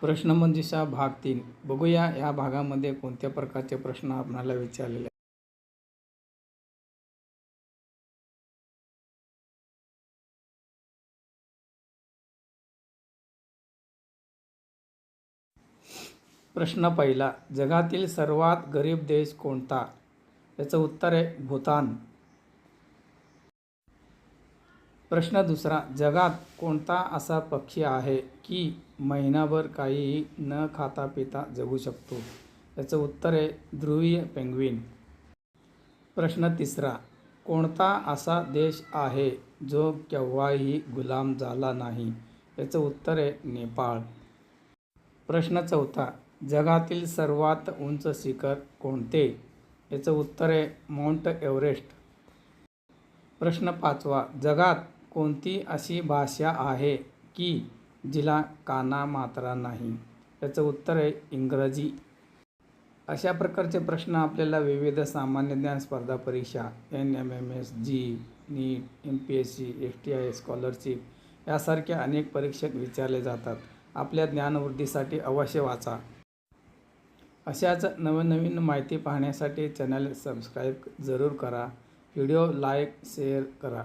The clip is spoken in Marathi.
प्रश्नमंजुषा भाग तीन. बघूया या भागामध्ये कोणत्या प्रकारचे प्रश्न आपणाला विचारलेले प्रश्न पहिला जगातील सर्वात गरीब देश कोणता? याचं उत्तर आहे भूतान. प्रश्न दुसरा जगात कोणता असा पक्षी आहे की महिनाभर काहीही न खाता पिता जगू शकतो? याचं उत्तर आहे ध्रुवीय पेंग्विन. प्रश्न तिसरा कोणता असा देश आहे जो केव्हाही गुलाम झाला नाही? याचं उत्तर आहे नेपाळ. प्रश्न चौथा जगातील सर्वात उंच शिखर कोणते? याचं उत्तर आहे माउंट एव्हरेस्ट. प्रश्न पाचवा जगात कोणती अशी भाषा आहे की जिला काना मात्रा नाही? याचं उत्तर आहे इंग्रजी. अशा प्रकारचे प्रश्न आपल्याला विविध सामान्य ज्ञान स्पर्धा परीक्षा N M M S JEE NEET M P S C S T I scholarship यासारख्या अनेक परीक्षेत विचारले जातात. आपल्या ज्ञानवृद्धीसाठी अवश्य वाचा. अशाच नवनवीन माहिती पाहण्यासाठी चॅनल सबस्क्राईब जरूर करा. व्हिडिओ लाईक शेअर करा.